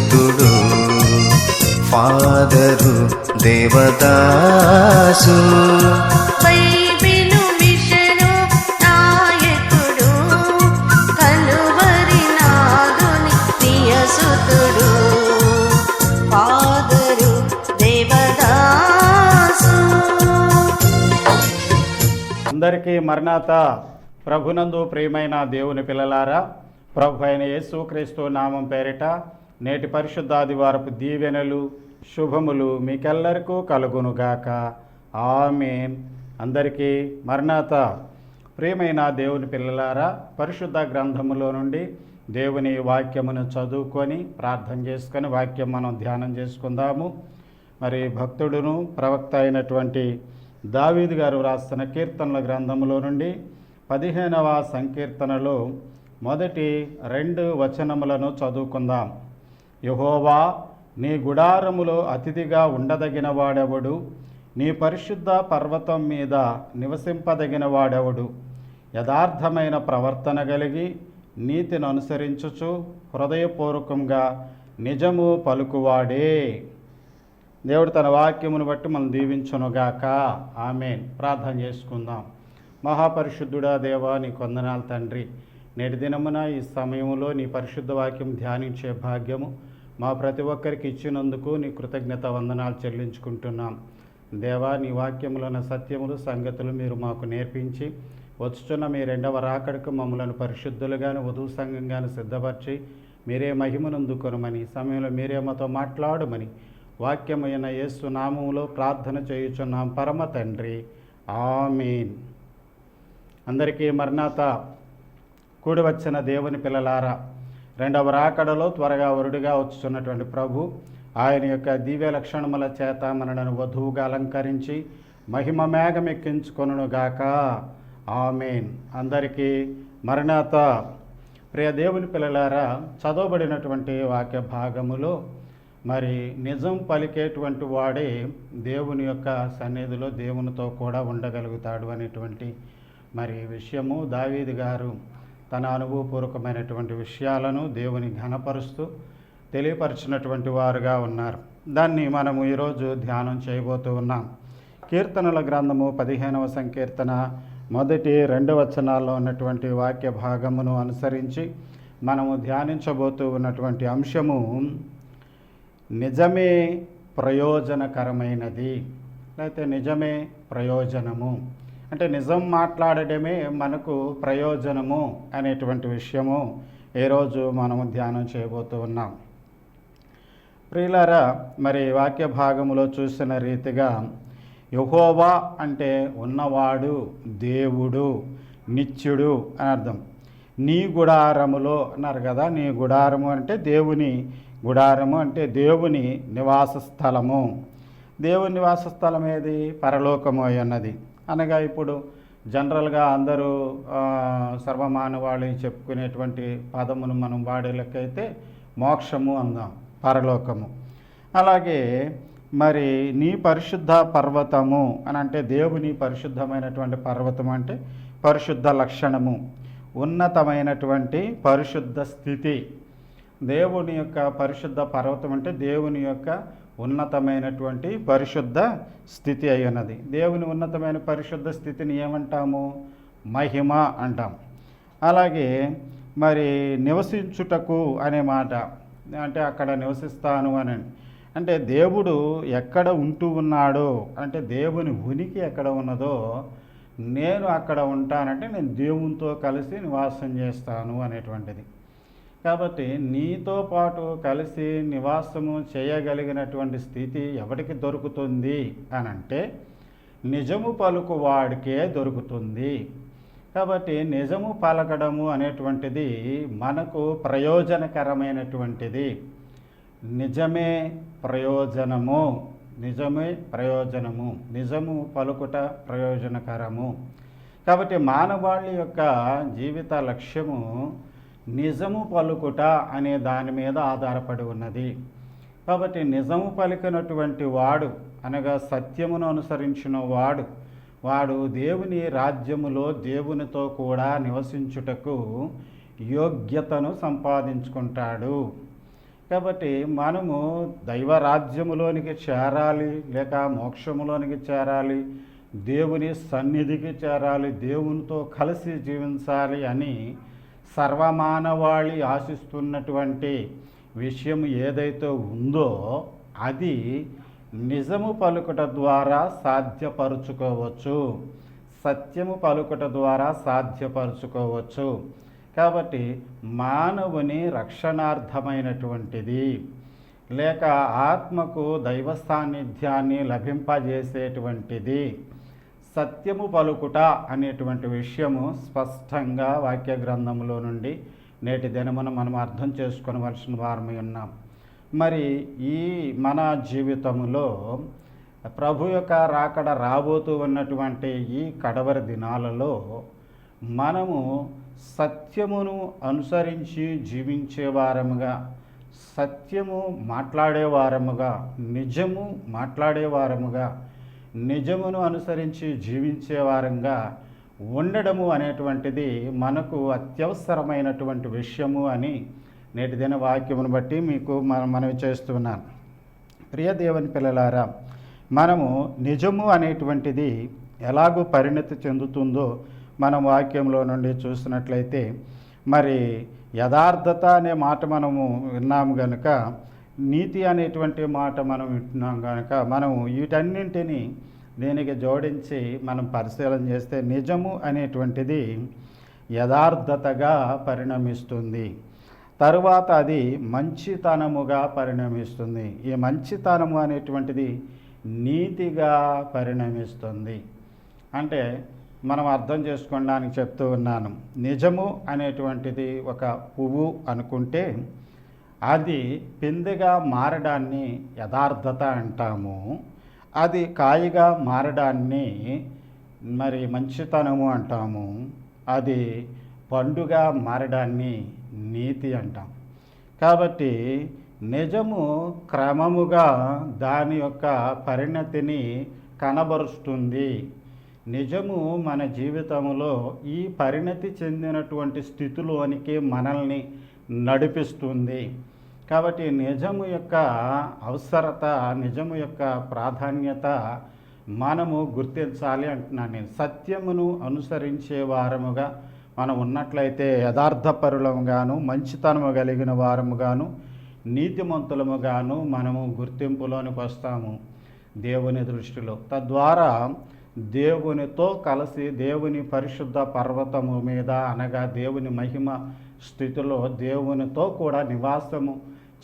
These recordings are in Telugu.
ప్రియసుతుడు ఫాదరు దేవదాసు. అందరికీ మరణాత ప్రభునందు ప్రియమైన దేవుని పిల్లలారా ప్రభు అయిన యేసుక్రీస్తు నామం పేరిట నేటి పరిశుద్ధాదివారపు దీవెనలు శుభములు మీకెల్లరికూ కలుగునుగాక. ఆమెన్. అందరికీ మరణాత. ప్రియమైన దేవుని పిల్లలారా పరిశుద్ధ గ్రంథములో నుండి దేవుని వాక్యమును చదువుకొని ప్రార్థన చేసుకొని వాక్యం మనం ధ్యానం చేసుకుందాము. మరి భక్తుడును ప్రవక్త అయినటువంటి దావీదు గారు రాస్తున్న కీర్తనల గ్రంథములో నుండి పదిహేనవ సంకీర్తనలో మొదటి రెండు వచనములను చదువుకుందాం. యహోవా నీ గుడారములో అతిథిగా ఉండదగిన వాడెవడు నీ పరిశుద్ధ పర్వతం మీద నివసింపదగిన వాడెవడు యథార్థమైన ప్రవర్తన కలిగి నీతిని అనుసరించుచు హృదయపూర్వకంగా నిజము పలుకువాడే. దేవుడు తన వాక్యమును బట్టి మనం దీవించునుగాక. ఆమెన్. ప్రార్థన చేసుకుందాం. మహాపరిశుద్ధుడా దేవా నీ కొందనాలు తండ్రి నేటి దినమున ఈ సమయంలో నీ పరిశుద్ధ వాక్యం ధ్యానించే భాగ్యము మా ప్రతి ఒక్కరికి ఇచ్చినందుకు నీ కృతజ్ఞత వందనాలు చెల్లించుకుంటున్నాం. దేవా నీ వాక్యములను సత్యములు సంగతులు మీరు మాకు నేర్పించి వచ్చుచున్న మీ రెండవ రాకడకు మమ్మలను పరిశుద్ధులుగాను వధువు సంఘంగాను సిద్ధపరిచి మీరే మహిమనందుకొనమని సమయంలో మీరే మాతో మాట్లాడమని వాక్యమైన యేసు నామములో ప్రార్థన చేయుచున్నాం. పరమ తండ్రి ఆమీన్. అందరికీ మర్నాత కూడి వచ్చిన దేవుని పిల్లలారా రెండవ రాకడలో త్వరగా వరుడిగా వచ్చుచున్నటువంటి ప్రభు ఆయన యొక్క దివ్య లక్షణముల చేత మనలను వధువుగా అలంకరించి మహిమ మేఘమెక్కించుకొనుగాక ఆమెన్. అందరికీ మరణాత. ప్రియ దేవుని పిల్లలారా చదవబడినటువంటి వాక్య భాగములో మరి నిజం పలికేటువంటి వాడే దేవుని యొక్క సన్నిధిలో దేవునితో కూడా ఉండగలుగుతాడు అనేటువంటి మరి విషయము. దావీదు గారు తన అనుభవపూర్వకమైనటువంటి విషయాలను దేవుని ఘనపరుస్తూ తెలియపరిచినటువంటి వారుగా ఉన్నారు. దాన్ని మనము ఈరోజు ధ్యానం చేయబోతూ ఉన్నాం. కీర్తనల గ్రంథము పదిహేనవ సంకీర్తన మొదటి రెండు వచనాల్లో ఉన్నటువంటి వాక్య భాగమును అనుసరించి మనము ధ్యానించబోతూ ఉన్నటువంటి అంశము నిజమే ప్రయోజనకరమైనది. లేకపోతే నిజమే ప్రయోజనము. అంటే నిజం మాట్లాడటమే మనకు ప్రయోజనము అనేటువంటి విషయము ఈరోజు మనము ధ్యానం చేయబోతూ ఉన్నాం. ప్రియులారా మరి వాక్య భాగములో చూసిన రీతిగా యహోవా అంటే ఉన్నవాడు దేవుడు నిత్యుడు అని అర్థం. నీ గుడారములో అన్నారు కదా నీ గుడారము అంటే దేవుని గుడారము అంటే దేవుని నివాస స్థలము దేవుని నివాస స్థలం ఏది? పరలోకము అన్నది అనగా ఇప్పుడు జనరల్గా అందరూ సర్వమానవాళ్ళని సర్వమానవాళి చెప్పుకునేటువంటి పదమును మనం వాడేలకైతే మోక్షము అందాం పరలోకము. అలాగే మరి నీ పరిశుద్ధ పర్వతము అని అంటే దేవుని పరిశుద్ధమైనటువంటి పర్వతం అంటే పరిశుద్ధ లక్షణము ఉన్నతమైనటువంటి పరిశుద్ధ స్థితి. దేవుని యొక్క పరిశుద్ధ పర్వతం అంటే దేవుని యొక్క ఉన్నతమైనటువంటి పరిశుద్ధ స్థితి అయి ఉన్నది దేవుని ఉన్నతమైన పరిశుద్ధ స్థితిని ఏమంటాము? మహిమ అంటాం. అలాగే మరి నివసించుటకు అనే మాట అంటే అక్కడ నివసిస్తాను అని. అంటే దేవుడు ఎక్కడ ఉంటూ ఉన్నాడో అంటే దేవుని ఉనికి ఎక్కడ ఉన్నదో నేను అక్కడ ఉంటానంటే నేను దేవునితో కలిసి నివాసం చేస్తాను అనేటువంటిది. కాబట్టి నీతో పాటు కలిసి నివాసము చేయగలిగినటువంటి స్థితి ఎవరికి దొరుకుతుంది అని అంటే నిజము పలుకు వాడికే దొరుకుతుంది. కాబట్టి నిజము పలకడము అనేటువంటిది మనకు ప్రయోజనకరమైనటువంటిది. నిజమే ప్రయోజనము నిజమే ప్రయోజనము నిజము పలుకుట ప్రయోజనకరము. కాబట్టి మానవాళి యొక్క జీవిత లక్ష్యము నిజము పలుకుట అనే దాని మీద ఆధారపడి ఉన్నది. కాబట్టి నిజము పలికినటువంటి వాడు అనగా సత్యమును అనుసరించిన వాడు వాడు దేవుని రాజ్యములో దేవునితో కూడా నివసించుటకు యోగ్యతను సంపాదించుకుంటాడు. కాబట్టి మనము దైవ రాజ్యములోనికి చేరాలి లేక మోక్షములోనికి చేరాలి దేవుని సన్నిధికి చేరాలి దేవునితో కలిసి జీవించాలి అని సర్వమానవాళి ఆశిస్తున్నటువంటి విషయం ఏదైతే ఉందో అది నిజము పలుకుట ద్వారా సాధ్యపరుచుకోవచ్చు. సత్యము పలుకుట ద్వారా సాధ్యపరుచుకోవచ్చు. కాబట్టి మానవుని రక్షణార్థమైనటువంటిది. లేక ఆత్మకు దైవ సాన్నిధ్యాన్ని లభింపజేసేటువంటిది. సత్యము పలుకుట అనేటువంటి విషయము స్పష్టంగా వాక్య గ్రంథంలో నుండి నేటి దినమున మనం అర్థం చేసుకోవలసిన వారమై ఉన్నాం. మరి ఈ మన జీవితంలో ప్రభు యొక్క రాకడ రాబోతూ ఉన్నటువంటి ఈ కడవరి దినాలలో మనము సత్యమును అనుసరించి జీవించే వారముగా సత్యము మాట్లాడేవారముగా నిజము మాట్లాడేవారముగా నిజమును అనుసరించి జీవించే వారంగా ఉండడము అనేటువంటిది మనకు అత్యవసరమైనటువంటి విషయము అని నేటి దిన వాక్యమును బట్టి మీకు మనం మనవి చేస్తున్నాను. ప్రియ దేవుని పిల్లలారా మనము నిజము అనేటువంటిది ఎలాగూ పరిణతి చెందుతుందో మనం వాక్యంలో నుండి చూసినట్లయితే మరి యథార్థత అనే మాట మనము విన్నాము గనుక నీతి అనేటువంటి మాట మనం వింటున్నాం కనుక మనం వీటన్నింటినీ దీనికి జోడించి మనం పరిశీలన చేస్తే నిజము అనేటువంటిది యథార్థతగా పరిణమిస్తుంది. తరువాత అది మంచితనముగా పరిణమిస్తుంది. ఈ మంచితనము అనేటువంటిది నీతిగా పరిణమిస్తుంది. అంటే మనం అర్థం చేసుకోవడానికి చెప్తూ ఉన్నాను. నిజము అనేటువంటిది ఒక పువ్వు అనుకుంటే అది పిందెగా మారడాన్ని యథార్థత అంటాము. అది కాయగా మారడాన్ని మరి మంచితనము అంటాము. అది పండుగా మారడాన్ని నీతి అంటాం కాబట్టి నిజము క్రమముగా దాని యొక్క పరిణతిని కనబరుస్తుంది. నిజము మన జీవితంలో ఈ పరిణతి చెందినటువంటి స్థితిలోనికి మనల్ని నడిపిస్తుంది. కాబట్టి నిజము యొక్క అవసరత నిజము యొక్క ప్రాధాన్యత మనము గుర్తించాలి అంటున్నాను నేను. సత్యమును అనుసరించే వారముగా మనం ఉన్నట్లయితే యథార్థపరులముగాను మంచితనము కలిగిన వారముగాను నీతిమంతులముగాను మనము గుర్తింపులోనికి వస్తాము దేవుని దృష్టిలో. తద్వారా దేవునితో కలిసి దేవుని పరిశుద్ధ పర్వతము మీద అనగా దేవుని మహిమ స్థితిలో దేవునితో కూడా నివాసము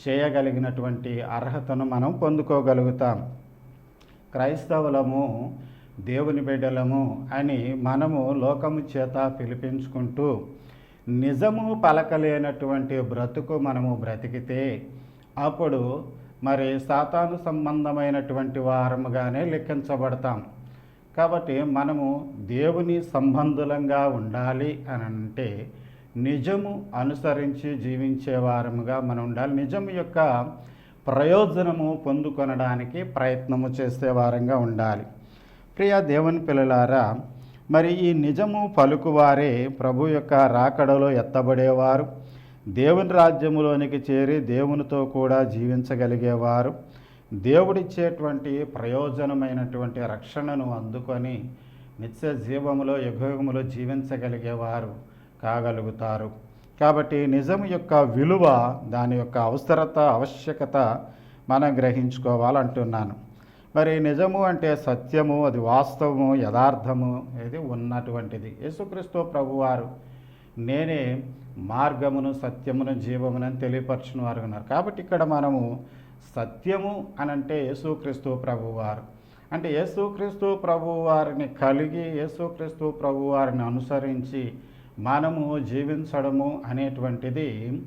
చేయగలిగినటువంటి అర్హతను మనం పొందుకోగలుగుతాం. క్రైస్తవులము దేవుని బిడ్డలము అని మనము లోకము చేత పిలిపించుకుంటూ నిజము పలకలేనటువంటి బ్రతుకు మనము బ్రతికితే అప్పుడు మరి సాతాను సంబంధమైనటువంటి వారముగానే లెక్కించబడతాం. కాబట్టి మనము దేవుని సంబంధులంగా ఉండాలి అని అంటే నిజము అనుసరించి జీవించేవారముగా మనం ఉండాలి. నిజం యొక్క ప్రయోజనము పొందుకొనడానికి ప్రయత్నము చేసే వారంగా ఉండాలి. ప్రియ దేవుని పిల్లలారా మరి ఈ నిజము పలుకువారే ప్రభు యొక్క రాకడలో ఎత్తబడేవారు. దేవుని రాజ్యములోనికి చేరి దేవునితో కూడా జీవించగలిగేవారు. దేవుడిచ్చేటువంటి ప్రయోజనమైనటువంటి రక్షణను అందుకొని నిత్య జీవములో యుగయుగములో జీవించగలిగేవారు. కాగలుగుతారు. కాబట్టి నిజం యొక్క విలువ దాని యొక్క అవసరత ఆవశ్యకత మనం గ్రహించుకోవాలంటున్నాను. మరి నిజము అంటే సత్యము అది వాస్తవము యథార్థము ఇది ఉన్నటువంటిది. యేసుక్రీస్తు ప్రభువారు నేనే మార్గమును సత్యమును జీవమునని అని తెలియపరచును వారు ఉన్నారు కాబట్టి ఇక్కడ మనము సత్యము అని అంటే యేసుక్రీస్తు ప్రభువారు. అంటే యేసుక్రీస్తు ప్రభువారిని కలిగి యేసుక్రీస్తు ప్రభువారిని అనుసరించి మనము జీవించడము అనేటువంటిది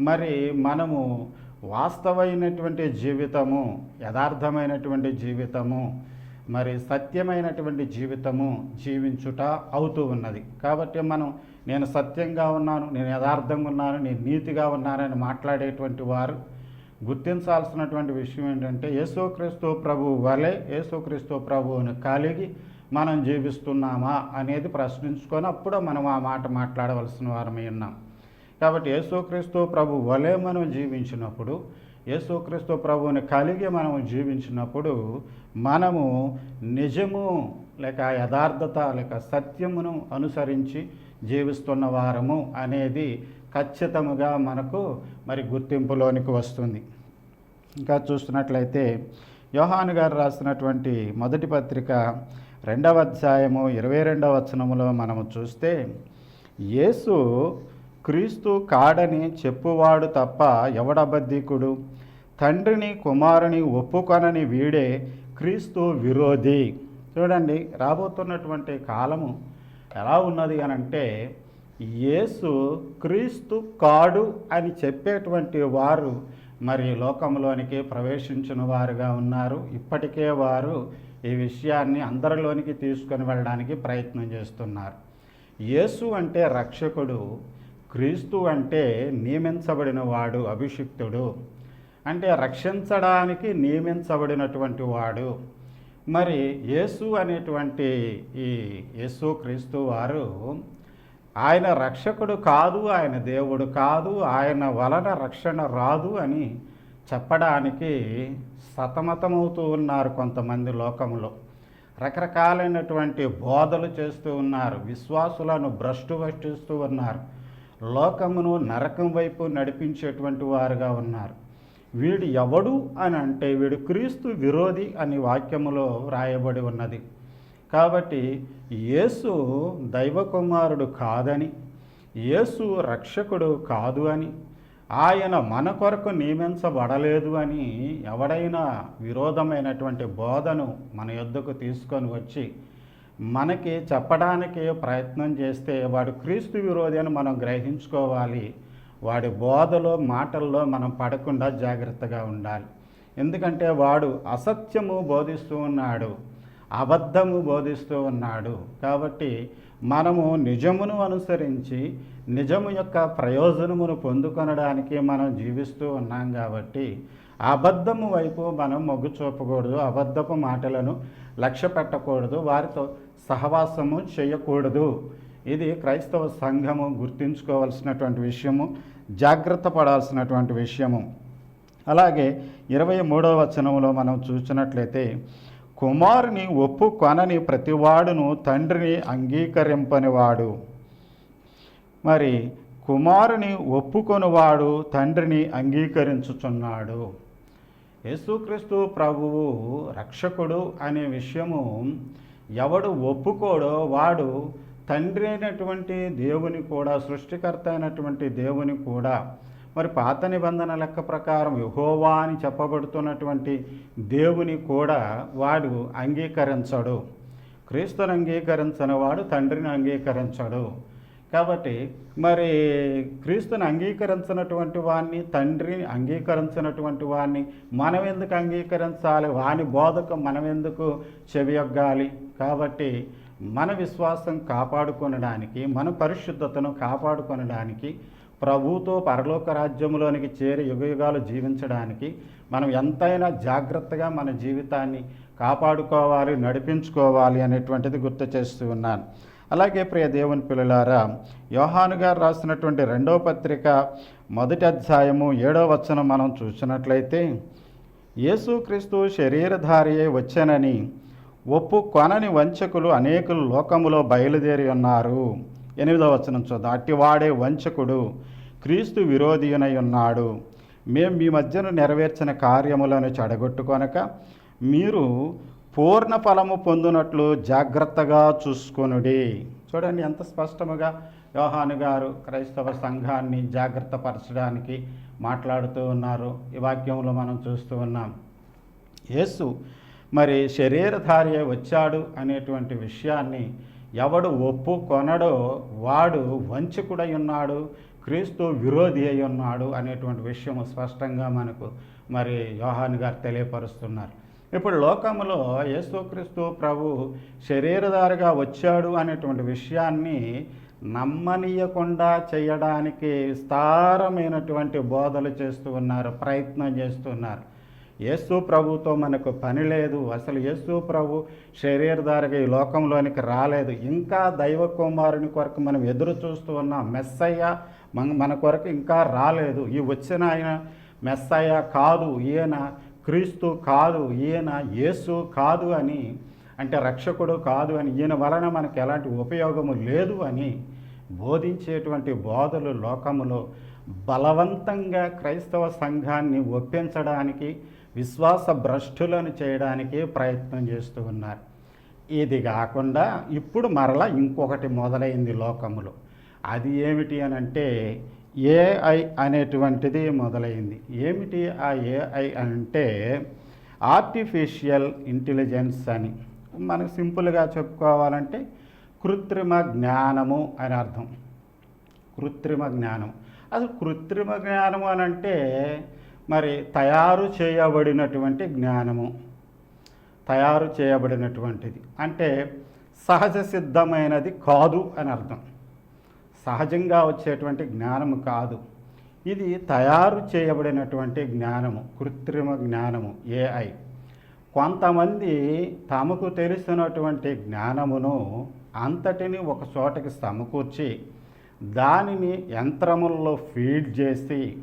మరి మనము వాస్తవమైనటువంటి జీవితము యథార్థమైనటువంటి జీవితము మరి సత్యమైనటువంటి జీవితము జీవించుట అవుతూ ఉన్నది. కాబట్టి మనం నేను సత్యంగా ఉన్నాను నేను యథార్థంగా ఉన్నాను నేను నీతిగా ఉన్నానని మాట్లాడేటువంటి వారు గుర్తించాల్సినటువంటి విషయం ఏంటంటే యేసుక్రీస్తు ప్రభు వలె యేసుక్రీస్తు ప్రభువును కలిగి మనం జీవిస్తున్నామా అనేది ప్రశ్నించుకొని అప్పుడు మనం ఆ మాట మాట్లాడవలసిన వారమై ఉన్నాం. కాబట్టి యేసుక్రీస్తు ప్రభు వలె మనం జీవించినప్పుడు యేసుక్రీస్తు ప్రభువుని కలిగి మనము జీవించినప్పుడు మనము నిజము లేక యథార్థత లేక సత్యమును అనుసరించి జీవిస్తున్న వారము అనేది ఖచ్చితముగా మనకు మరి గుర్తింపులోనికి వస్తుంది. ఇంకా చూస్తున్నట్లయితే యోహాను గారు రాసినటువంటి మొదటి పత్రిక రెండవ అధ్యాయము ఇరవై రెండవ వచనములో మనము చూస్తే యేసు క్రీస్తు కాడని చెప్పువాడు తప్ప ఎవడబద్ధికుడు? తండ్రిని కుమారుని ఒప్పుకొనని వీడే క్రీస్తు విరోధి. చూడండి రాబోతున్నటువంటి కాలము ఎలా ఉన్నది అని అంటే యేసు క్రీస్తు కాడు అని చెప్పేటువంటి వారు మరి లోకంలోనికి ప్రవేశించిన వారుగా ఉన్నారు. ఇప్పటికే వారు ఈ విషయాన్ని అందరిలోనికి తీసుకొని వెళ్ళడానికి ప్రయత్నం చేస్తున్నారు. యేసు అంటే రక్షకుడు క్రీస్తు అంటే నియమించబడిన వాడు అభిషిక్తుడు. అంటే రక్షించడానికి నియమించబడినటువంటి వాడు. మరి యేసు అనేటువంటి ఈ యేసు క్రీస్తు వారు ఆయన రక్షకుడు కాదు ఆయన దేవుడు కాదు ఆయన వలన రక్షణ రాదు అని చెప్పడానికి సతమతమవుతూ ఉన్నారు కొంతమంది లోకంలో రకరకాలైనటువంటి బోధలు చేస్తూ ఉన్నారు విశ్వాసులను భ్రష్టు పట్టిస్తూ ఉన్నారు లోకమును నరకం వైపు నడిపించేటువంటి వారుగా ఉన్నారు. వీడు ఎవడు అని అంటే వీడు క్రీస్తు విరోధి అని వాక్యములో వ్రాయబడి ఉన్నది. కాబట్టి యేసు దైవకుమారుడు కాదని యేసు రక్షకుడు కాదు అని ఆయన మన కొరకు నియమించబడలేదు అని ఎవడైనా విరోధమైనటువంటి బోధను మన యొద్దకు తీసుకొని వచ్చి మనకి చెప్పడానికి ప్రయత్నం చేస్తే వాడు క్రీస్తు విరోధి అని మనం గ్రహించుకోవాలి. వాడి బోధలో మాటల్లో మనం పడకుండా జాగ్రత్తగా ఉండాలి. ఎందుకంటే వాడు అసత్యము బోధిస్తూ ఉన్నాడు. అబద్ధము బోధిస్తూ ఉన్నాడు. కాబట్టి మనము నిజమును అనుసరించి నిజము యొక్క ప్రయోజనమును పొందుకొనడానికి మనం జీవిస్తూ ఉన్నాం కాబట్టి అబద్ధము వైపు మనం మొగ్గు చూపకూడదు అబద్ధపు మాటలను లక్ష్య పెట్టకూడదు వారితో సహవాసము చేయకూడదు. ఇది క్రైస్తవ సంఘము గుర్తుంచుకోవాల్సినటువంటి విషయము జాగ్రత్త పడాల్సినటువంటి విషయము. అలాగే ఇరవై మూడవ వచనంలో మనం చూసినట్లయితే కుమారుని ఒప్పుకొనని ప్రతివాడును తండ్రిని అంగీకరింపనివాడు. మరి కుమారుని ఒప్పుకొనివాడు తండ్రిని అంగీకరించుచున్నాడు. యేసుక్రీస్తు ప్రభువు రక్షకుడు అనే విషయము ఎవడు ఒప్పుకోడో వాడు తండ్రి అయినటువంటి దేవుని కూడా సృష్టికర్త అయినటువంటి దేవుని కూడా మరి పాత నిబంధన లెక్క ప్రకారం యహోవా అని చెప్పబడుతున్నటువంటి దేవుని కూడా వాడు అంగీకరించడు. క్రీస్తుని అంగీకరించని వాడు తండ్రిని అంగీకరించడు. కాబట్టి మరి క్రీస్తుని అంగీకరించినటువంటి వాడిని తండ్రిని అంగీకరించినటువంటి వాడిని మనం ఎందుకు అంగీకరించాలి? వాని బోధకు మనం ఎందుకు చెవియొగ్గాలి కాబట్టి మన విశ్వాసం కాపాడుకొనడానికి మన పరిశుద్ధతను కాపాడుకొనడానికి ప్రభుతో పరలోక రాజ్యంలోనికి చేరి యుగయుగాలు జీవించడానికి మనం ఎంతైనా జాగ్రత్తగా మన జీవితాన్ని కాపాడుకోవాలి నడిపించుకోవాలి అనేటువంటిది గుర్తు చేస్తూ ఉన్నాను. అలాగే ప్రియ దేవుని పిల్లలారా యోహాను గారు రాసినటువంటి రెండవ పత్రిక మొదటి అధ్యాయము ఏడవ వచనం మనం చూసినట్లయితే యేసుక్రీస్తు శరీరధారియే వచ్చానని ఒప్పు కొనని వంచకులు అనేకులు లోకములో బయలుదేరి ఉన్నారు. ఎనిమిదవ వచనం చూద్దాం అట్టివాడే వంచకుడు క్రీస్తు విరోధియునై ఉన్నాడు మేము మీ మధ్యన నెరవేర్చిన కార్యములను చెడగొట్టుకొనక మీరు పూర్ణ ఫలము పొందునట్లు జాగ్రత్తగా చూసుకొనుడి. చూడండి ఎంత స్పష్టముగా యోహాను గారు క్రైస్తవ సంఘాన్ని జాగ్రత్త పరచడానికి మాట్లాడుతూ ఉన్నారు. ఈ వాక్యంలో మనం చూస్తూ ఉన్నాం. యేసు మరి శరీరధారి వచ్చాడు అనేటువంటి విషయాన్ని ఎవడు ఒప్పు కొనడో వాడు వంచకుడై ఉన్నాడు క్రీస్తు విరోధి అయి ఉన్నాడు అనేటువంటి విషయం స్పష్టంగా మనకు మరి యోహాన్ గారు తెలియపరుస్తున్నారు. ఇప్పుడు లోకంలో యేసుక్రీస్తు ప్రభు శరీరధారిగా వచ్చాడు అనేటువంటి విషయాన్ని నమ్మనీయకుండా చేయడానికి విస్తారమైనటువంటి బోధలు చేస్తూ ఉన్నారు ప్రయత్నం చేస్తున్నారు యేసు ప్రభుతో మనకు పని లేదు. అసలు యేసు ప్రభు శరీరధారిగా ఈ లోకంలోనికి రాలేదు. ఇంకా దైవ కుమారుని కొరకు మనం ఎదురు చూస్తూ ఉన్నాం మెస్సయ్య మన మన కొరకు ఇంకా రాలేదు. ఈ వచ్చిన ఆయన మెస్సయ్య కాదు ఈయన క్రీస్తు కాదు ఈయన యేసు కాదు అని అంటే రక్షకుడు కాదు అని ఈయన వలన మనకు ఎలాంటి ఉపయోగము లేదు అని బోధించేటువంటి బోధలు లోకములో బలవంతంగా క్రైస్తవ సంఘాన్ని ఒప్పించడానికి విశ్వాస భ్రష్టులను చేయడానికి ప్రయత్నం చేస్తూ ఉన్నారు. ఇది కాకుండా ఇప్పుడు మరలా ఇంకొకటి మొదలైంది లోకములో. అది ఏమిటి అని అంటే ఏఐ అనేటువంటిది మొదలైంది. ఏమిటి ఆ ఏఐ అంటే ఆర్టిఫిషియల్ ఇంటెలిజెన్స్ అని. మనకు సింపుల్గా చెప్పుకోవాలంటే కృత్రిమ జ్ఞానము అని అర్థం. కృత్రిమ జ్ఞానం అసలు కృత్రిమ జ్ఞానం అని అంటే మరి తయారు చేయబడినటువంటి జ్ఞానము తయారు చేయబడినటువంటిది. అంటే సహజ సిద్ధమైనది కాదు అని అర్థం. సహజంగా వచ్చేటువంటి జ్ఞానము కాదు. ఇది తయారు చేయబడినటువంటి జ్ఞానము కృత్రిమ జ్ఞానము ఏఐ. కొంతమంది తమకు తెలిసినటువంటి జ్ఞానమును అంతటిని ఒక చోటకి సమకూర్చి దానిని యంత్రముల్లో ఫీడ్ చేసి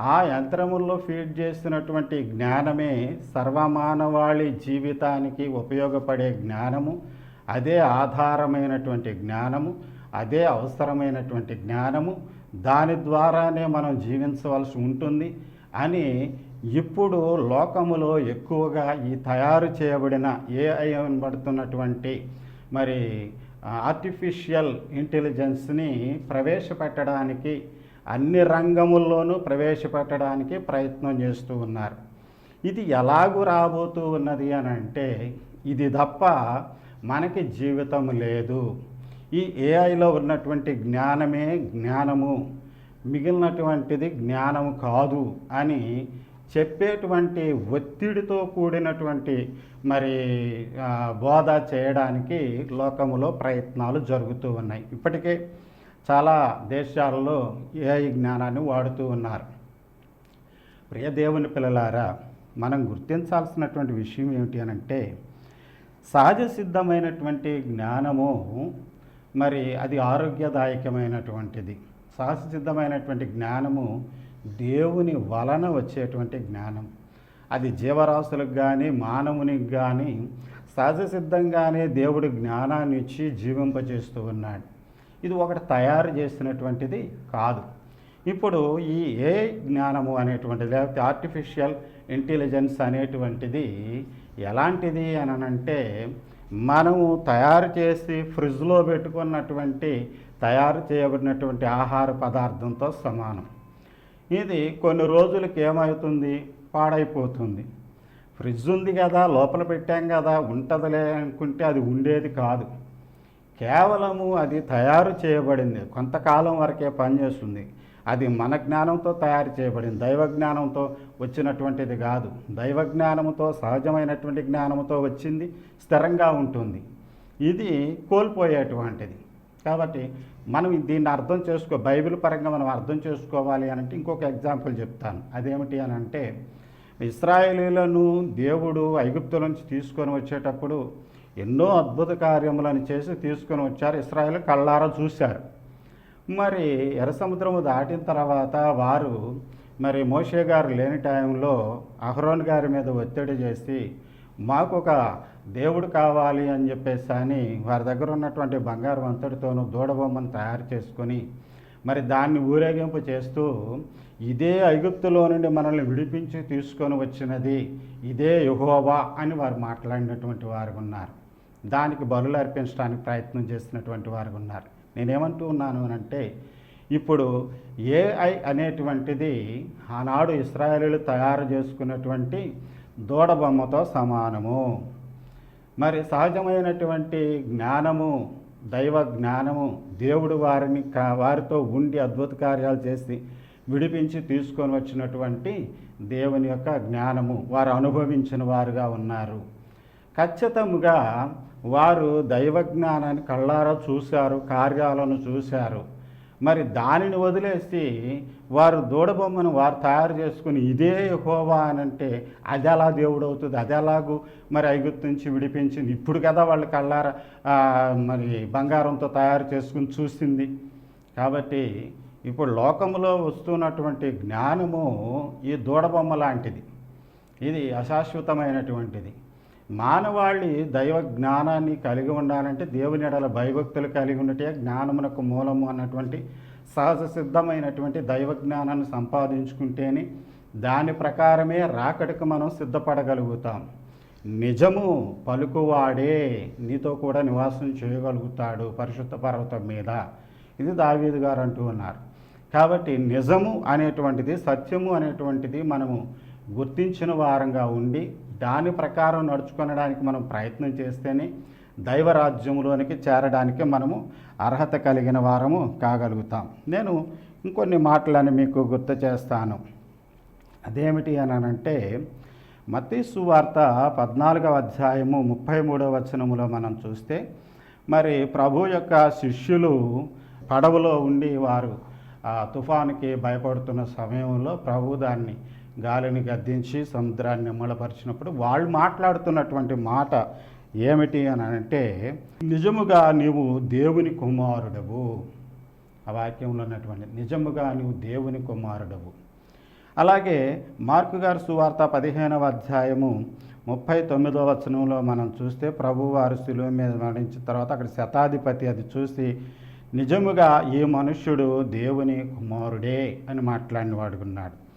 ఆ యంత్రముల్లో ఫీడ్ చేసినటువంటి జ్ఞానమే సర్వమానవాళి జీవితానికి ఉపయోగపడే జ్ఞానము. అదే ఆధారమైనటువంటి జ్ఞానము. అదే అవసరమైనటువంటి జ్ఞానము. దాని ద్వారానే మనం జీవించవలసి ఉంటుంది అని ఇప్పుడు లోకములో ఎక్కువగా ఈ తయారు చేయబడిన ఏఐ అనబడుతున్నటువంటి మరి ఆర్టిఫిషియల్ ఇంటెలిజెన్స్ని ప్రవేశపెట్టడానికి అన్ని రంగముల్లోనూ ప్రవేశపెట్టడానికి ప్రయత్నం చేస్తూ ఉన్నారు. ఇది ఎలాగూ రాబోతూ ఉన్నది అని అంటే ఇది తప్ప మనకి జీవితం లేదు. ఈ ఏఐలో ఉన్నటువంటి జ్ఞానమే జ్ఞానము. మిగిలినటువంటిది జ్ఞానము కాదు అని చెప్పేటువంటి ఒత్తిడితో కూడినటువంటి మరి బోధ చేయడానికి లోకములో ప్రయత్నాలు జరుగుతూ ఉన్నాయి. ఇప్పటికే చాలా దేశాలలో ఏఐ జ్ఞానాన్ని వాడుతూ ఉన్నారు. ప్రియ దేవుని పిల్లలారా మనం గుర్తించాల్సినటువంటి విషయం ఏమిటి అని అంటే సహజ సిద్ధమైనటువంటి జ్ఞానము మరి అది ఆరోగ్యదాయకమైనటువంటిది. సహజ సిద్ధమైనటువంటి జ్ఞానము దేవుని వలన వచ్చేటువంటి జ్ఞానం. అది జీవరాశులకు కానీ మానవునికి కానీ సహజ సిద్ధంగానే దేవుడు జ్ఞానాన్ని ఇచ్చి జీవింపజేస్తూ ఉన్నాడు. ఇది ఒకటి తయారు చేసినటువంటిది కాదు. ఇప్పుడు ఈ ఏ జ్ఞానము అనేటువంటిది లేకపోతే ఆర్టిఫిషియల్ ఇంటెలిజెన్స్ అనేటువంటిది ఎలాంటిది అని అంటే మనము తయారు చేసి ఫ్రిడ్జ్లో పెట్టుకున్నటువంటి తయారు చేయబడినటువంటి ఆహార పదార్థంతో సమానం. ఇది కొన్ని రోజులకి ఏమవుతుంది? పాడైపోతుంది. ఫ్రిడ్జ్ ఉంది కదా లోపల పెట్టాం కదా ఉంటుందిలే అనుకుంటే అది ఉండేది కాదు. కేవలము అది తయారు చేయబడింది కొంతకాలం వరకే పనిచేస్తుంది అది మన జ్ఞానంతో తయారు చేయబడింది. దైవ జ్ఞానంతో వచ్చినటువంటిది కాదు. దైవ జ్ఞానంతో సహజమైనటువంటి జ్ఞానంతో వచ్చింది స్థిరంగా ఉంటుంది. ఇది కోల్పోయేటువంటిది. కాబట్టి మనం దీన్ని అర్థం చేసుకో బైబిల్ పరంగా మనం అర్థం చేసుకోవాలి అని అంటే ఇంకొక ఎగ్జాంపుల్ చెప్తాను. అదేమిటి అని అంటే ఇస్రాయేలీలను దేవుడు ఐగుప్తు నుంచి తీసుకొని వచ్చేటప్పుడు ఎన్నో అద్భుత కార్యములను చేసి తీసుకొని వచ్చారు. ఇస్రాయల్ కళ్ళారా చూశారు. మరి ఎర్ర సముద్రము దాటిన తర్వాత వారు మరి మోషే గారు లేని టైంలో అహ్రోన్ గారి మీద ఒత్తిడి చేసి మాకు ఒక దేవుడు కావాలి అని చెప్పేసి అని వారి దగ్గర ఉన్నటువంటి బంగారం అంతటితోనూ దూడబొమ్మను తయారు చేసుకొని మరి దాన్ని ఊరేగింపు చేస్తూ ఇదే ఐగుప్తులో నుండి మనల్ని విడిపించి తీసుకొని వచ్చినది ఇదే యెహోవా అని వారు మాట్లాడినటువంటి వారు ఉన్నారు. దానికి బరులు అర్పించడానికి ప్రయత్నం చేసినటువంటి వారు ఉన్నారు. నేనేమంటూ ఉన్నాను అంటే ఇప్పుడు ఏఐ అనేటువంటిది ఆనాడు ఇస్రాయేలీలు తయారు చేసుకున్నటువంటి దూడబొమ్మతో సమానము. మరి సహజమైనటువంటి జ్ఞానము దైవ జ్ఞానము దేవుడు వారిని వారితో ఉండి అద్భుత కార్యాలు చేసి విడిపించి తీసుకొని వచ్చినటువంటి దేవుని యొక్క జ్ఞానము వారు అనుభవించిన వారుగా ఉన్నారు. ఖచ్చితంగా వారు దైవ జ్ఞానాన్ని కళ్ళారా చూశారు కార్యాలను చూశారు. మరి దానిని వదిలేసి వారు దూడబొమ్మను వారు తయారు చేసుకుని ఇదే హోవా అని అంటే అది ఎలా దేవుడు అవుతుంది? అది ఎలాగూ మరి ఐగుప్తు నుంచి విడిపించింది? ఇప్పుడు కదా వాళ్ళు కళ్ళార మరి బంగారంతో తయారు చేసుకుని చూసింది. కాబట్టి ఇప్పుడు లోకంలో వస్తున్నటువంటి జ్ఞానము ఈ దూడబొమ్మ లాంటిది. ఇది అశాశ్వతమైనటువంటిది. మానవాళి దైవ జ్ఞానాన్ని కలిగి ఉండాలంటే దేవుని ఎడల భయభక్తులు కలిగి ఉండటే జ్ఞానమునకు మూలము అన్నటువంటి సహజ సిద్ధమైనటువంటి దైవ జ్ఞానాన్ని సంపాదించుకుంటేనే దాని ప్రకారమే రాకడికి మనం సిద్ధపడగలుగుతాం. నిజము పలుకువాడే నీతో కూడా నివాసం చేయగలుగుతాడు పరిశుద్ధ పర్వతం మీద. ఇది దావీదు గారు అంటూ ఉన్నారు. కాబట్టి నిజము అనేటువంటిది సత్యము అనేటువంటిది మనము గుర్తించిన వారంగా ఉండి దాని ప్రకారం నడుచుకొనడానికి మనం ప్రయత్నం చేస్తేనే దైవరాజ్యంలోనికి చేరడానికి మనము అర్హత కలిగిన వారము కాగలుగుతాం. నేను ఇంకొన్ని మాటలని మీకు గుర్తు చేస్తాను. అదేమిటి అని అంటే మతీసు వార్త పద్నాలుగవ అధ్యాయము ముప్పై మూడవ వచనములో మనం చూస్తే మరి ప్రభు యొక్క శిష్యులు పడవలో ఉండి వారు ఆ తుఫానుకి భయపడుతున్న సమయంలో ప్రభు దాన్ని గాలిని గద్దించి సముద్రాన్ని నిమ్మలపరిచినప్పుడు వాళ్ళు మాట్లాడుతున్నటువంటి మాట ఏమిటి అని అంటే నిజముగా నీవు దేవుని కుమారుడవు. ఆ వాక్యంలో ఉన్నటువంటి నిజముగా నీవు దేవుని కుమారుడవు. అలాగే మార్కు గారి సువార్త పదిహేనవ అధ్యాయము ముప్పై తొమ్మిదవ వచనంలో మనం చూస్తే ప్రభు వారు శిలువ మీద మరణించిన తర్వాత అక్కడ శతాధిపతి అది చూసి నిజముగా ఈ మనుష్యుడు దేవుని కుమారుడే అని మాట్లాడిన వాడుకున్నాడు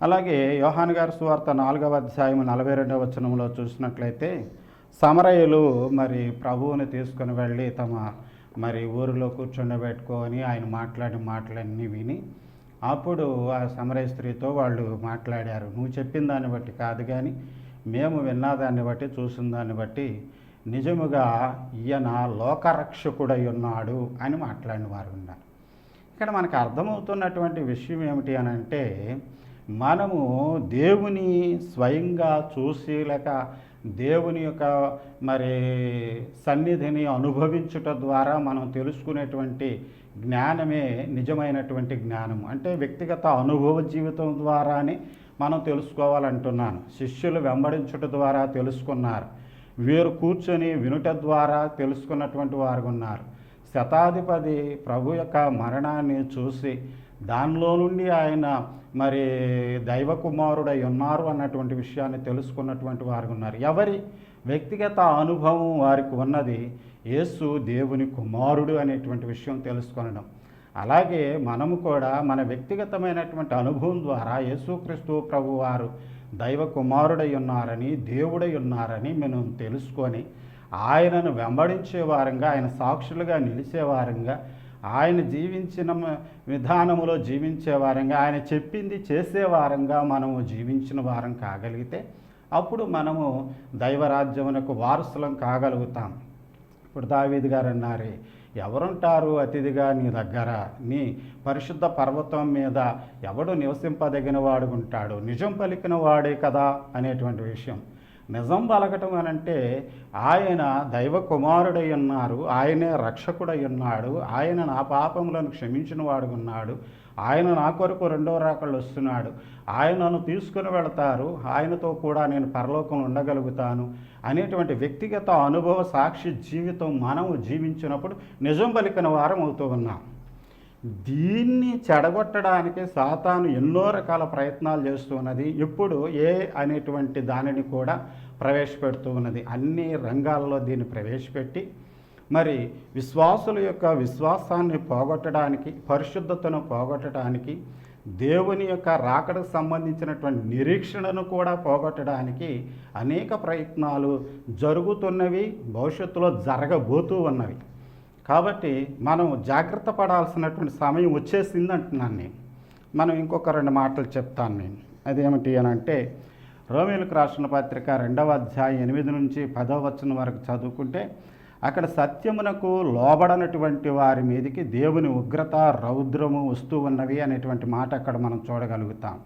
అలాగే యోహాన్ గారి సువార్త నాలుగవ అధ్యాయం నలభై రెండవ వచనంలో చూసినట్లయితే సమరయులు మరి ప్రభువుని తీసుకుని వెళ్ళి తమ మరి ఊరిలో కూర్చుండబెట్టుకొని ఆయన మాట్లాడిన మాటలన్నీ విని అప్పుడు ఆ సమరయ స్త్రీతో వాళ్ళు మాట్లాడారు. నువ్వు చెప్పిన దాన్ని బట్టి కాదు కానీ మేము విన్న దాన్ని బట్టి చూసిన దాన్ని బట్టి నిజముగా ఈయన లోకరక్షకుడై ఉన్నాడు అని మాట్లాడిన వారు ఉన్నారు. ఇక్కడ మనకు అర్థమవుతున్నటువంటి విషయం ఏమిటి అని అంటే మనము దేవుని స్వయంగా చూసేలక లేక దేవుని యొక్క మరి సన్నిధిని అనుభవించుట ద్వారా మనం తెలుసుకునేటువంటి జ్ఞానమే నిజమైనటువంటి జ్ఞానం అంటే వ్యక్తిగత అనుభవ జీవితం ద్వారానే మనం తెలుసుకోవాలంటున్నాను. శిష్యులు వెంబడించుట ద్వారా తెలుసుకున్నారు. వీరు కూర్చొని వినుట ద్వారా తెలుసుకున్నటువంటి వారు ఉన్నారు. శతాధిపతి ప్రభు యొక్క మరణాన్ని చూసి దానిలో నుండి ఆయన మరి దైవ కుమారుడై ఉన్నారు అన్నటువంటి విషయాన్ని తెలుసుకున్నటువంటి వారు ఉన్నారు. ఎవరి వ్యక్తిగత అనుభవం వారికి ఉన్నది యేసు దేవుని కుమారుడు అనేటువంటి విషయం తెలుసుకొనడం. అలాగే మనము కూడా మన వ్యక్తిగతమైనటువంటి అనుభవం ద్వారా యేసుక్రీస్తు ప్రభు వారు దైవ కుమారుడై ఉన్నారని దేవుడై ఉన్నారని మనం తెలుసుకొని ఆయనను వెంబడించే వారంగా ఆయన సాక్షులుగా నిలిచే వారంగా ఆయన జీవించిన విధానములో జీవించే వారంగా ఆయన చెప్పింది చేసే వారంగా మనము జీవించిన వారం కాగలిగితే అప్పుడు మనము దైవరాజ్యమునకు వారసులం కాగలుగుతాం. ఇప్పుడు దావీద్ గారు అన్నారే ఎవరుంటారు అతిథిగా నీ దగ్గర? నీ పరిశుద్ధ పర్వతం మీద ఎవడు నివసింపదగిన వాడు ఉంటాడు? నిజం పలికిన వాడే కదా? అనేటువంటి విషయం. నిజం పలకటం అని అంటే ఆయన దైవ కుమారుడై ఉన్నారు ఆయనే రక్షకుడై ఉన్నాడు ఆయన నా పాపములను క్షమించిన వాడు ఉన్నాడు ఆయన నా కొరకు రెండో రాకళ్ళు వస్తున్నాడు ఆయనను తీసుకుని వెళతారు ఆయనతో కూడా నేను పరలోకం ఉండగలుగుతాను అనేటువంటి వ్యక్తిగత అనుభవ సాక్షి జీవితం మనము జీవించినప్పుడు నిజం పలికిన వారం అవుతూ ఉన్నాం. దీన్ని చెడగొట్టడానికి సాతాను ఎన్నో రకాల ప్రయత్నాలు చేస్తూ ఉన్నది. ఇప్పుడు ఏ అనేటువంటి దానిని కూడా ప్రవేశపెడుతూ ఉన్నది. అన్ని రంగాల్లో దీన్ని ప్రవేశపెట్టి మరి విశ్వాసుల యొక్క విశ్వాసాన్ని పోగొట్టడానికి పరిశుద్ధతను పోగొట్టడానికి దేవుని యొక్క రాకడకు సంబంధించినటువంటి నిరీక్షణను కూడా పోగొట్టడానికి అనేక ప్రయత్నాలు జరుగుతున్నవి భవిష్యత్తులో జరగబోతూ ఉన్నవి. కాబట్టి మనం జాగ్రత్త పడాల్సినటువంటి సమయం వచ్చేసింది అంటున్నాను నేను. మనం ఇంకొక రెండు మాటలు చెప్తాను నేను. అదేమిటి అని అంటే రోమిలకు రాసిన పత్రిక రెండవ అధ్యాయం ఎనిమిది నుంచి పదవ వచనం వరకు చదువుకుంటే అక్కడ సత్యమునకు లోబడనటువంటి వారి మీదకి దేవుని ఉగ్రత రౌద్రము వస్తూ ఉన్నవి అనేటువంటి మాట అక్కడ మనం చూడగలుగుతాం.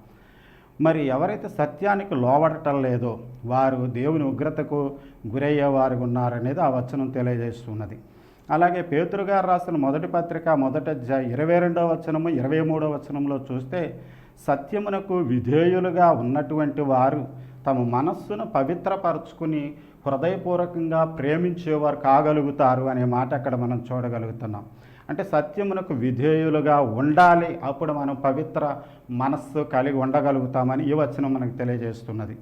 మరి ఎవరైతే సత్యానికి లోబడటం లేదో వారు దేవుని ఉగ్రతకు గురయ్యే వారు ఉన్నారనేది ఆ వచనం తెలియజేస్తున్నది. అలాగే పేతురు గారు రాసిన మొదటి పత్రిక మొదట ఇరవై రెండవ వచనము ఇరవై మూడవ వచనంలో చూస్తే సత్యమునకు విధేయులుగా ఉన్నటువంటి వారు తమ మనస్సును పవిత్రపరచుకుని హృదయపూర్వకంగా ప్రేమించేవారు కాగలుగుతారు అనే మాట అక్కడ మనం చూడగలుగుతున్నాం. అంటే సత్యమునకు విధేయులుగా ఉండాలి అప్పుడు మనం పవిత్ర మనస్సు కలిగి ఉండగలుగుతామని ఈ వచనం మనకు తెలియజేస్తున్నది.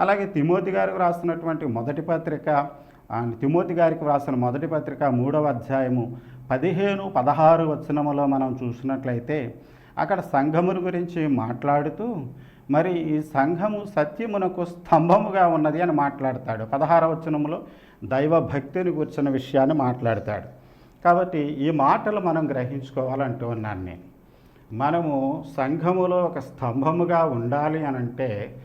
అలాగే తిమోతి గారికి రాసినటువంటి మొదటి పత్రిక తిమోతి గారికి వ్రాసిన మొదటి పత్రిక మూడవ అధ్యాయము పదిహేను పదహారు వచనములో మనం చూసినట్లయితే అక్కడ సంఘమును గురించి మాట్లాడుతూ మరి ఈ సంఘము సత్యమునకు స్తంభముగా ఉన్నది అని మాట్లాడతాడు. పదహార వచనములో దైవ భక్తిని కూర్చున్న విషయాన్ని మాట్లాడతాడు. కాబట్టి ఈ మాటలు మనం గ్రహించుకోవాలంటూ ఉన్నాను నేను. మనము సంఘములో ఒక స్తంభముగా ఉండాలి అని అంటే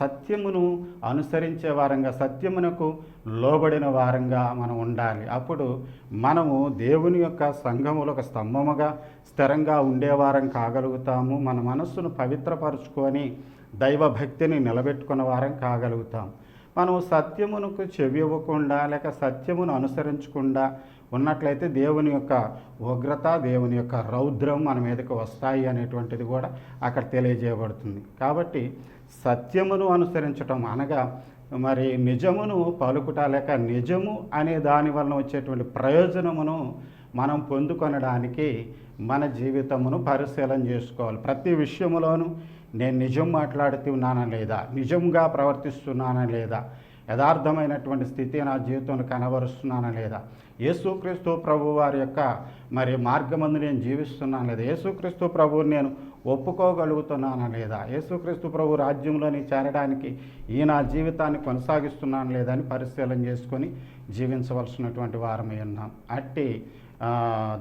సత్యమును అనుసరించే వారంగా సత్యమునకు లోబడిన వారంగా మనం ఉండాలి. అప్పుడు మనము దేవుని యొక్క సంఘములు ఒక స్తంభముగా స్థిరంగా ఉండేవారం కాగలుగుతాము. మన మనస్సును పవిత్రపరుచుకొని దైవభక్తిని నిలబెట్టుకున్న వారం కాగలుగుతాం. మనం సత్యమునకు చెవి ఇవ్వకుండా లేక సత్యమును అనుసరించకుండా ఉన్నట్లయితే దేవుని యొక్క ఉగ్రత దేవుని యొక్క రౌద్రం మన మీదకి వస్తాయి అనేటువంటిది కూడా అక్కడ తెలియజేయబడుతుంది. కాబట్టి సత్యమును అనుసరించటం అనగా మరి నిజమును పలుకుట లేక నిజము అనే దాని వలన వచ్చేటువంటి ప్రయోజనమును మనం పొందుకొనడానికి మన జీవితమును పరిశీలన చేసుకోవాలి. ప్రతి విషయములోనూ నేను నిజం మాట్లాడుతున్నానా లేదా? నిజంగా ప్రవర్తిస్తున్నానా లేదా? యథార్థమైనటువంటి స్థితి నా జీవితంలో కనబరుస్తున్నానా లేదా? యేసుక్రీస్తు ప్రభు వారి యొక్క మరి మార్గమందు నేను జీవిస్తున్నాను లేదా? యేసుక్రీస్తు ప్రభువుని నేను ఒప్పుకోగలుగుతున్నానా లేదా యేసుక్రీస్తు ప్రభు రాజ్యంలోని చేరడానికి ఈ నా జీవితాన్ని కొనసాగిస్తున్నాను లేదా అని పరిశీలన చేసుకొని జీవించవలసినటువంటి వారమై ఉన్నాం. అట్టి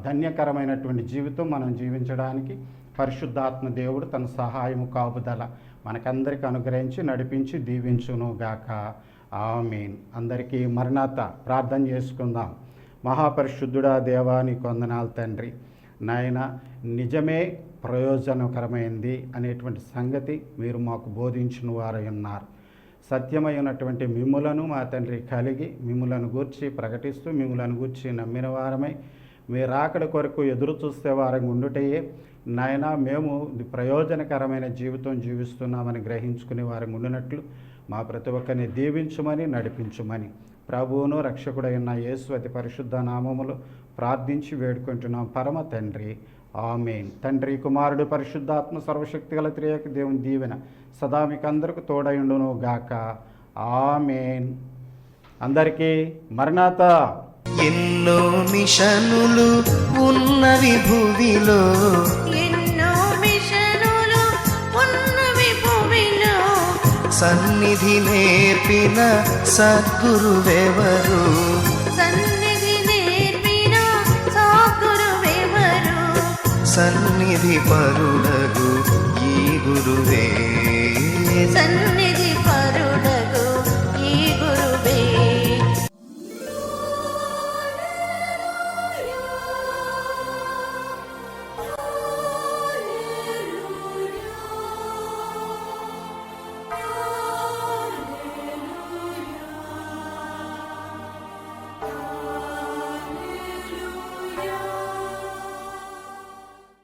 ధన్యకరమైనటువంటి జీవితం మనం జీవించడానికి పరిశుద్ధాత్మ దేవుడు తన సహాయము కాపుదల మనకందరికి అనుగ్రహించి నడిపించి దీవించును గాక. మీన్ అందరికీ మరణాత ప్రార్థన చేసుకుందాం. మహాపరిశుద్ధుడా దేవా నీ కొందనాలు తండ్రి. నాయన నిజమే ప్రయోజనకరమైంది అనేటువంటి సంగతి మీరు మాకు బోధించిన వారై ఉన్నారు. సత్యమైనటువంటి మిమ్ములను మా తండ్రి కలిగి మిమ్ములను గూర్చి ప్రకటిస్తూ మిమ్ములను గూర్చి నమ్మిన వారమై మీరు రాకడ కొరకు ఎదురు చూస్తే వారం ఉండుటయే. నాయన మేము ప్రయోజనకరమైన జీవితం జీవిస్తున్నామని గ్రహించుకునే వారం ఉండినట్లు మా ప్రతి ఒక్కరిని దీవించుమని నడిపించుమని ప్రభువును రక్షకుడైన యేసు అతి పరిశుద్ధ నామములు ప్రార్థించి వేడుకుంటున్నాం. పరమ తండ్రి ఆమెన్. తండ్రి కుమారుడు పరిశుద్ధాత్మ సర్వశక్తి గల త్రియక దేవుని దీవెన సదా మీకు అందరికి తోడయుండును గాక. ఆమెన్. అందరికీ మరణాత. ఎన్నో మిషనులు ఉన్నవి భూమిలో. ఎన్నో మిషనులు ఉన్నవి భూమిలో. సన్నిధి నేర్పిన సద్గురువెవరు? సన్నిధి పరుడగు ఈ గురువే. సన్నిధి